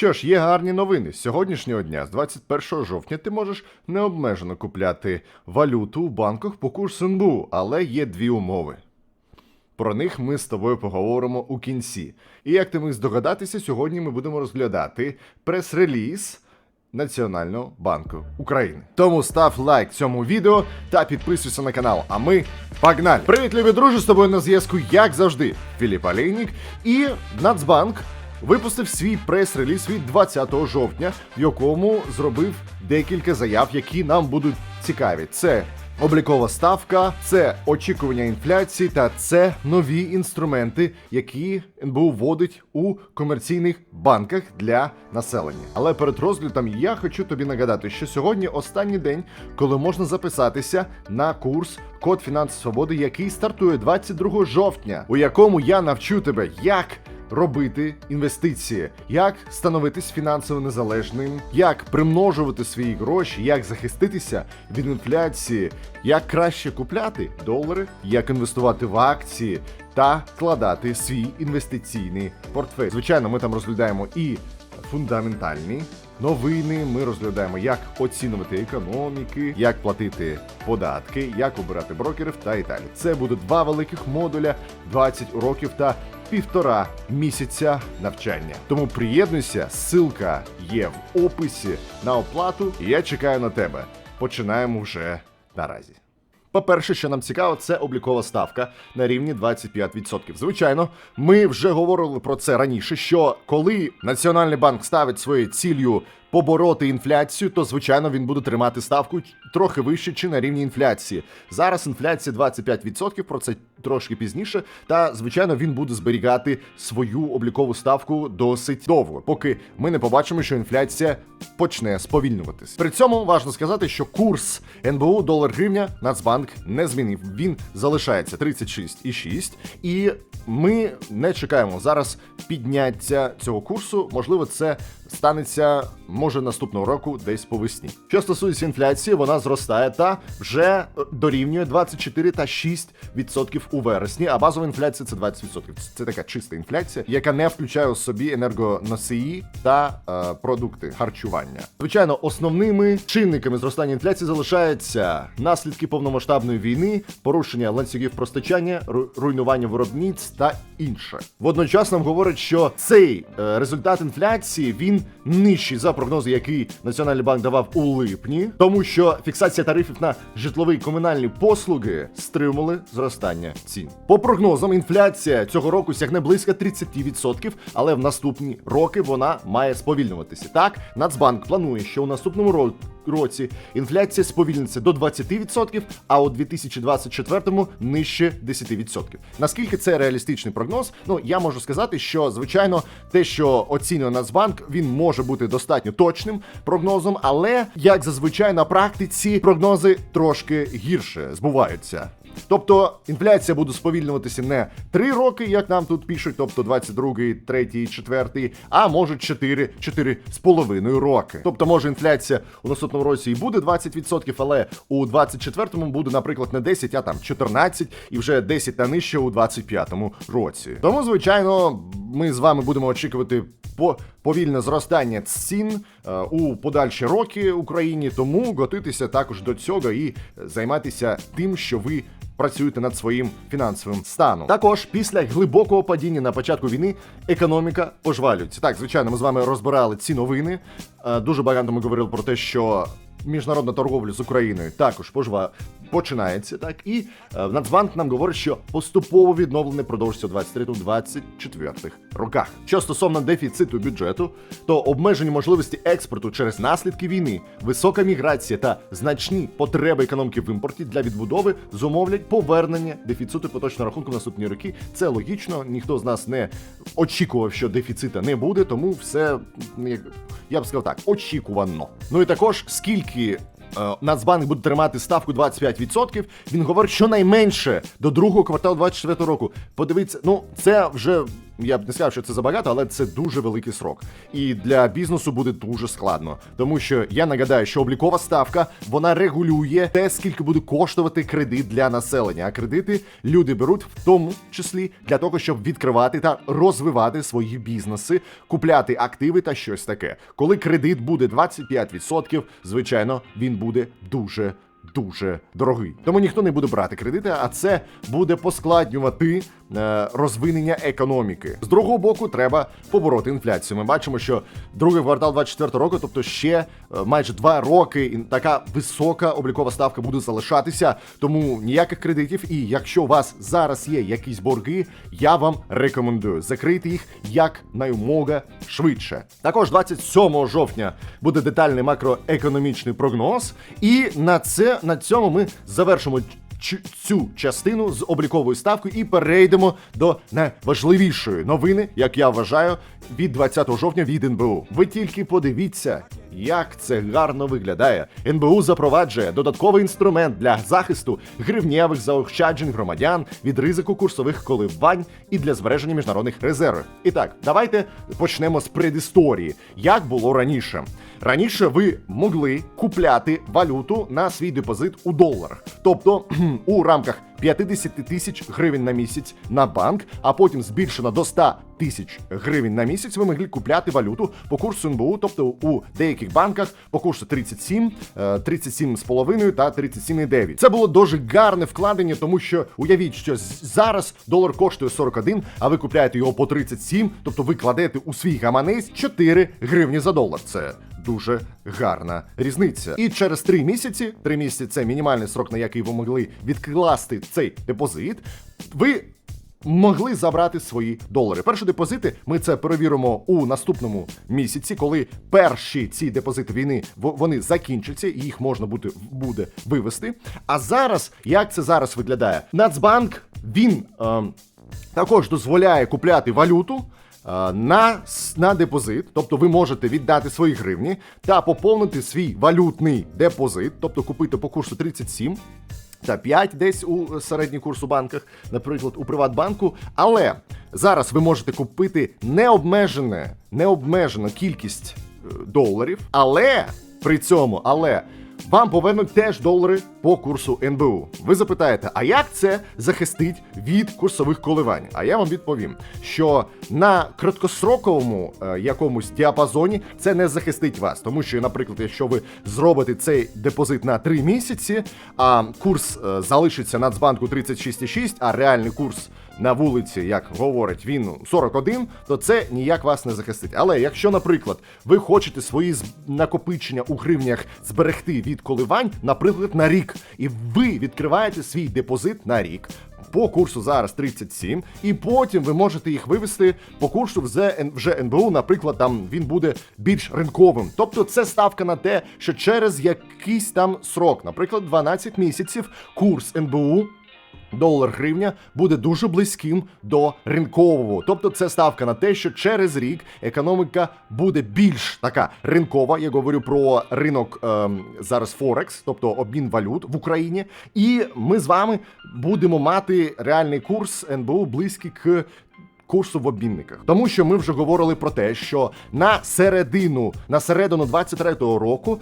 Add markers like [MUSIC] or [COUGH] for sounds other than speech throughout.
Що ж, є гарні новини. З сьогоднішнього дня, з 21 жовтня, ти можеш необмежено купляти валюту в банках по курсу НБУ, але є дві умови. Про них ми з тобою поговоримо у кінці. І як ти міг здогадатися, сьогодні ми будемо розглядати прес-реліз Національного банку України. Тому став лайк цьому відео та підписуйся на канал. А ми погнали! Привіт, любі друзі! З тобою на зв'язку, як завжди, Філіп Олейнік і Нацбанк. Випустив свій прес-реліз від 20 жовтня, в якому зробив декілька заяв, які нам будуть цікаві. Це облікова ставка, це очікування інфляції та це нові інструменти, які НБУ вводить у комерційних банках для населення. Але перед розглядом я хочу тобі нагадати, що сьогодні останній день, коли можна записатися на курс Код фінансової свободи, який стартує 22 жовтня, у якому я навчу тебе, як робити інвестиції, як становитись фінансово незалежним, як примножувати свої гроші, як захиститися від інфляції, як краще купляти долари, як інвестувати в акції та вкладати свій інвестиційний портфель. Звичайно, ми там розглядаємо і фундаментальні. Новини ми розглядаємо, як оцінювати економіки, як платити податки, як обирати брокерів та і далі. Це буде два великих модуля, 20 уроків та півтора місяця навчання. Тому приєднуйся, ссылка є в описі на оплату. І я чекаю на тебе. Починаємо вже наразі. По-перше, що нам цікаво, це облікова ставка на рівні 25%. Звичайно, ми вже говорили про це раніше. Що коли Національний банк ставить своєю ціллю побороти інфляцію, то звичайно він буде тримати ставку трохи вище чи на рівні інфляції. Зараз інфляція 25%, про це трошки пізніше. Та звичайно він буде зберігати свою облікову ставку досить довго, поки ми не побачимо, що інфляція почне сповільнюватись. При цьому важливо сказати, що курс НБУ долар гривня Нацбанк не змінив. Він залишається 36,6. І ми не чекаємо зараз підняття цього курсу. Можливо, це станеться може наступного року, десь по весні. Що стосується інфляції, вона зростає та вже е, дорівнює 24 та 6% у вересні. А базова інфляція це 20%. Це така чиста інфляція, яка не включає у собі енергоносії та е, продукти харчування. Звичайно, основними чинниками зростання інфляції залишаються наслідки повномасштабної війни, порушення ланцюгів постачання, руйнування виробництв та інше. Водночас нам говорять, що цей е, результат інфляції він нижчий за прогнози, який Національний банк давав у липні, тому що фіксація тарифів на житлові і комунальні послуги стримали зростання цін. По прогнозам, інфляція цього року сягне близько 30%, але в наступні роки вона має сповільнюватися. Так, Нацбанк планує, що у наступному році році інфляція сповільниться до 20%, а у 2024-му нижче 10%. Наскільки це реалістичний прогноз? Ну я можу сказати, що звичайно те, що оцінює Нацбанк, він може бути достатньо точним прогнозом, але як зазвичай на практиці прогнози трошки гірше збуваються. Тобто інфляція буде сповільнюватися не 3 роки, як нам тут пишуть, тобто 22, 3, 4, а може 4, 4 з половиною роки. Тобто, може інфляція у наступному році і буде 20%, але у 24-му буде, наприклад, не 10, а там 14, і вже 10 та нижче у 25-му році. Тому, звичайно, ми з вами будемо очікувати по повільне зростання цін е, у подальші роки Україні. Тому готуйтеся також до цього і займайтеся тим, що ви. Працюєте над своїм фінансовим станом. Також після глибокого падіння на початку війни економіка пожвалюється. Так, звичайно, ми з вами розбирали ці новини. Е, Дуже багато ми говорили про те, що міжнародна торговля з Україною також пожва починається. Так і е, Нацбанк нам говорить, що поступово відновлення продовжиться у 23-24 роках. Що стосовно дефіциту бюджету, то обмежені можливості експорту через наслідки війни, висока міграція та значні потреби економіки в імпорті для відбудови зумовлять повернення дефіциту поточного рахунку в наступні роки. Це логічно. Ніхто з нас не очікував, що дефіцита не буде, тому все ну, як- я б сказав так, очікувано. Ну і також скільки. Е, Нацбанк буде тримати ставку 25%. Він говорить, що найменше до другого кварталу 24 року. Подивіться, ну це вже я б не сказав, що це забагато, але це дуже великий срок. І для бізнесу буде дуже складно. Тому що я нагадаю, що облікова ставка вона регулює те, скільки буде коштувати кредит для населення. А кредити люди беруть в тому числі для того, щоб відкривати та розвивати свої бізнеси, купляти активи та щось таке. Коли кредит буде 25%, звичайно, він буде дуже. Дуже дорогий, тому ніхто не буде брати кредити, а це буде поскладнювати розвинення економіки. З другого боку, треба побороти інфляцію. Ми бачимо, що другий квартал 24 року, тобто ще е, майже два роки, така висока облікова ставка буде залишатися. Тому ніяких кредитів. І якщо у вас зараз є якісь борги, я вам рекомендую закрити їх як наймога швидше. Також 27 жовтня буде детальний макроекономічний прогноз, і на це на цьому ми завершимо цю частину з обліковою ставкою і перейдемо до найважливішої новини, як я вважаю, від 20 жовтня від НБУ. Ви тільки подивіться. Як це гарно виглядає. НБУ запроваджує додатковий інструмент для захисту гривнєвих заощаджень громадян від ризику курсових коливань і для збереження міжнародних резервів. І так, давайте почнемо з предісторії. Як було раніше? Раніше ви могли купляти валюту на свій депозит у доларах, тобто [CLEARS THROAT] у рамках 50 тисяч гривень на місяць на банк, а потім збільшено до 100 тисяч гривень на місяць. Ви могли купляти валюту по курсу НБУ, тобто у деяких банках по курсу 37, е, 37,5 та 37,9. Це було дуже гарне вкладення, тому що уявіть, що зараз долар коштує 41, а ви купляєте його по 37, тобто ви кладете у свій гаманець 4 гривні за долар. Це дуже гарна різниця. І через три місяці, три місяці це мінімальний срок, на який ви могли відкласти цей депозит. Ви могли забрати свої долари. Перші депозити ми це перевіримо у наступному місяці, коли перші ці депозити війни вони закінчаться, і їх можна буде, буде вивести. А зараз, як це зараз виглядає? Нацбанк він ем, також дозволяє купляти валюту. Е, На, на депозит, тобто ви можете віддати свої гривні та поповнити свій валютний депозит, тобто купити по курсу 37 та 5 десь у середній курс у банках, наприклад, у Приватбанку. Але зараз ви можете купити необмежене, необмежену кількість е, доларів, але при цьому, але вам повернуть теж долари по курсу НБУ. Ви запитаєте, а як це захистить від курсових коливань? А я вам відповім, що на краткостроковому е, якомусь діапазоні це не захистить вас, тому що, наприклад, якщо ви зробите цей депозит на 3 місяці, а курс е, залишиться Нацбанку 36,6, а реальний курс на вулиці, як говорить він 41, то це ніяк вас не захистить. Але якщо, наприклад, ви хочете свої накопичення у гривнях зберегти від коливань, наприклад, на рік, і ви відкриваєте свій депозит на рік. По курсу зараз 37, і потім ви можете їх вивести по курсу вже, НБУ, наприклад, там він буде більш ринковим. Тобто це ставка на те, що через якийсь там срок, наприклад, 12 місяців, курс НБУ долар гривня буде дуже близьким до ринкового. Тобто це ставка на те, що через рік економіка буде більш така ринкова. Я говорю про ринок ем, зараз Форекс, тобто обмін валют в Україні. І ми з вами будемо мати реальний курс НБУ близький к. Курсу в обмінниках, тому що ми вже говорили про те, що на середину, на середину 23-го року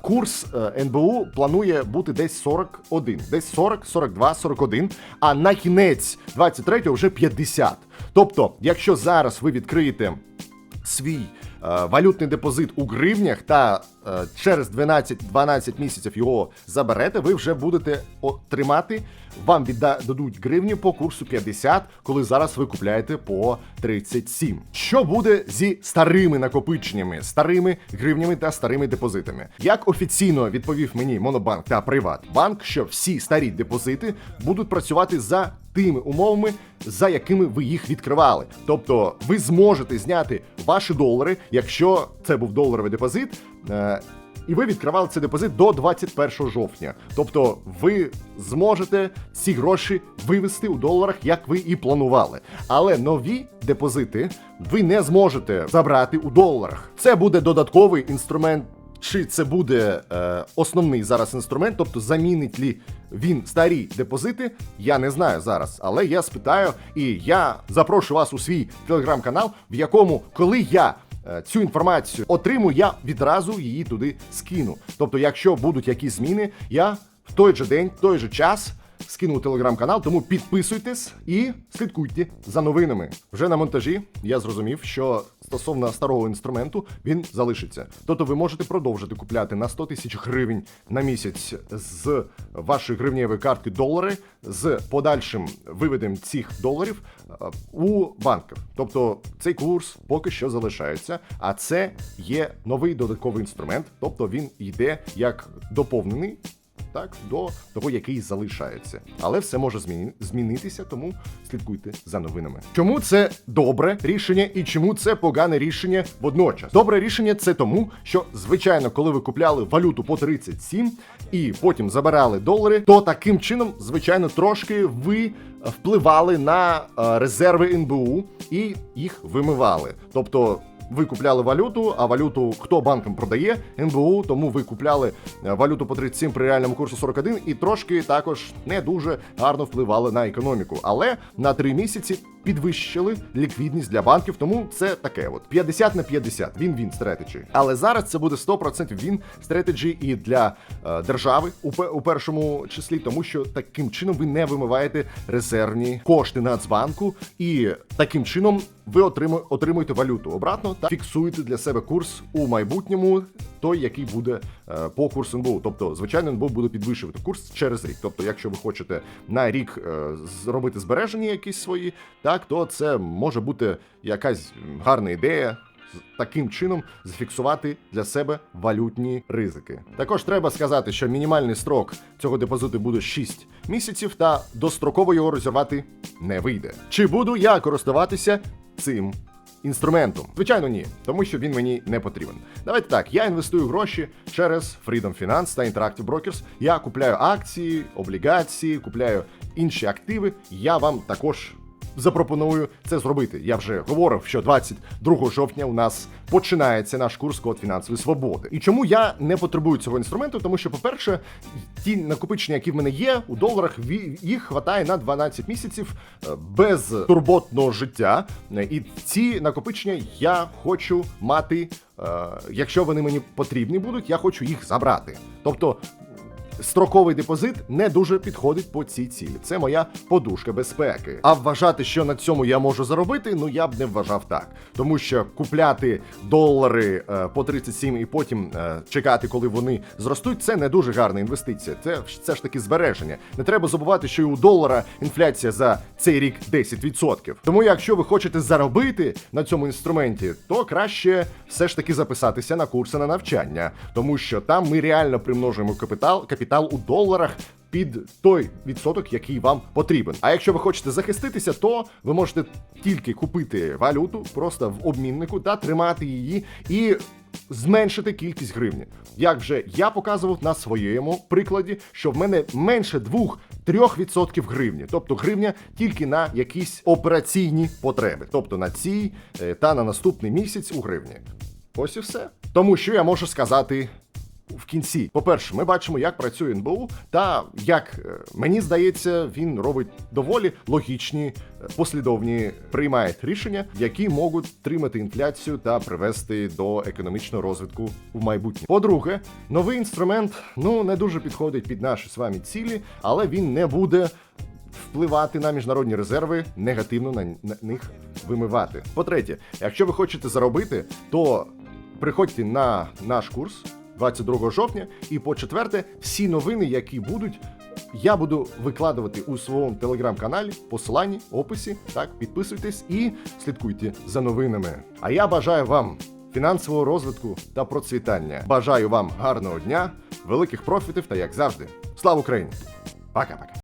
курс е, НБУ планує бути десь 41, десь 40, 42, 41, а на кінець 23-го вже 50. Тобто, якщо зараз ви відкриєте свій е, валютний депозит у гривнях та через 12, 12 місяців його заберете, ви вже будете отримати, вам відда, дадуть гривні по курсу 50, коли зараз ви купляєте по 37. Що буде зі старими накопиченнями, старими гривнями та старими депозитами? Як офіційно відповів мені Монобанк та Приватбанк, що всі старі депозити будуть працювати за тими умовами, за якими ви їх відкривали. Тобто ви зможете зняти ваші долари, якщо це був доларовий депозит. І ви відкривали цей депозит до 21 жовтня. Тобто ви зможете ці гроші вивести у доларах, як ви і планували. Але нові депозити ви не зможете забрати у доларах. Це буде додатковий інструмент чи це буде е, основний зараз інструмент, тобто замінить лі він старі депозити, я не знаю зараз. Але я спитаю, і я запрошу вас у свій телеграм-канал, в якому, коли я цю інформацію отримую, я відразу її туди скину. Тобто, якщо будуть якісь зміни, я в той же день, в той же час скинув телеграм-канал, тому підписуйтесь і слідкуйте за новинами. Вже на монтажі я зрозумів, що стосовно старого інструменту він залишиться. Тобто ви можете продовжити купляти на 100 тисяч гривень на місяць з вашої гривнєвої картки долари з подальшим виведенням цих доларів е, у банках. Тобто цей курс поки що залишається, а це є новий додатковий інструмент, тобто він йде як доповнений так, до того, який залишається. Але все може зміни- змінитися, тому слідкуйте за новинами. Чому це добре рішення і чому це погане рішення водночас? Добре рішення це тому, що звичайно, коли ви купляли валюту по 37 і потім забирали долари, то таким чином, звичайно, трошки ви впливали на е, резерви НБУ і їх вимивали. Тобто ви купляли валюту, а валюту хто банкам продає? НБУ, тому ви купляли е, валюту по 37 при реальному курсу 41 і трошки також не дуже гарно впливали на економіку. Але на три місяці підвищили ліквідність для банків, тому це таке от. 50 на 50, він він стратеджі. Але зараз це буде 100% він стратеджі і для е, держави у, у першому числі, тому що таким чином ви не вимиваєте резервні кошти Нацбанку, і таким чином ви отримуєте валюту. Обратно та фіксуєте для себе курс у майбутньому, той, який буде е, по курсу НБУ. Тобто, звичайно, НБУ буде підвищувати курс через рік. Тобто, якщо ви хочете на рік е, зробити збереження якісь свої, так то це може бути якась гарна ідея. Таким чином зафіксувати для себе валютні ризики. Також треба сказати, що мінімальний строк цього депозиту буде 6 місяців, та достроково його розірвати не вийде. Чи буду я користуватися цим інструментом? Звичайно, ні, тому що він мені не потрібен. Давайте так, я інвестую гроші через Freedom Finance та Interactive Brokers. Я купляю акції, облігації, купляю інші активи. Я вам також запропоную це зробити. Я вже говорив, що 22 жовтня у нас починається наш курс код фінансової свободи. І чому я не потребую цього інструменту? Тому що, по-перше, ті накопичення, які в мене є у доларах, їх хватає на 12 місяців е, без турботного життя. І ці накопичення я хочу мати. е, Якщо вони мені потрібні будуть, я хочу їх забрати. Тобто строковий депозит не дуже підходить по цій цілі. Це моя подушка безпеки. А вважати, що на цьому я можу заробити, ну я б не вважав так. Тому що купляти долари е, по 37 і потім е, чекати, коли вони зростуть, це не дуже гарна інвестиція. Це, це ж таки збереження. Не треба забувати, що і у долара інфляція за цей рік 10%. Тому, якщо ви хочете заробити на цьому інструменті, то краще все ж таки записатися на курси на навчання, тому що там ми реально примножуємо капітал, капітал у доларах. Під той відсоток, який вам потрібен. А якщо ви хочете захиститися, то ви можете тільки купити валюту просто в обміннику та тримати її і зменшити кількість гривні. Як вже я показував на своєму прикладі, що в мене менше 2-3% гривні, тобто гривня тільки на якісь операційні потреби, тобто на цій е, та на наступний місяць у гривні. Ось і все. Тому що я можу сказати кінці. По-перше, ми бачимо, як працює НБУ, та як е, мені здається, він робить доволі логічні, е, послідовні приймає рішення, які можуть тримати інфляцію та привести до економічного розвитку в майбутнє. По-друге, новий інструмент ну не дуже підходить під наші з вами цілі, але він не буде. Впливати на міжнародні резерви, негативно на, них вимивати. По-третє, якщо ви хочете заробити, то приходьте на наш курс 22 жовтня. І по четверте, всі новини, які будуть, я буду викладувати у своєму телеграм-каналі, посиланні, описі. Так, підписуйтесь і слідкуйте за новинами. А я бажаю вам фінансового розвитку та процвітання. Бажаю вам гарного дня, великих профітів та як завжди. Слава Україні! Пока-пока.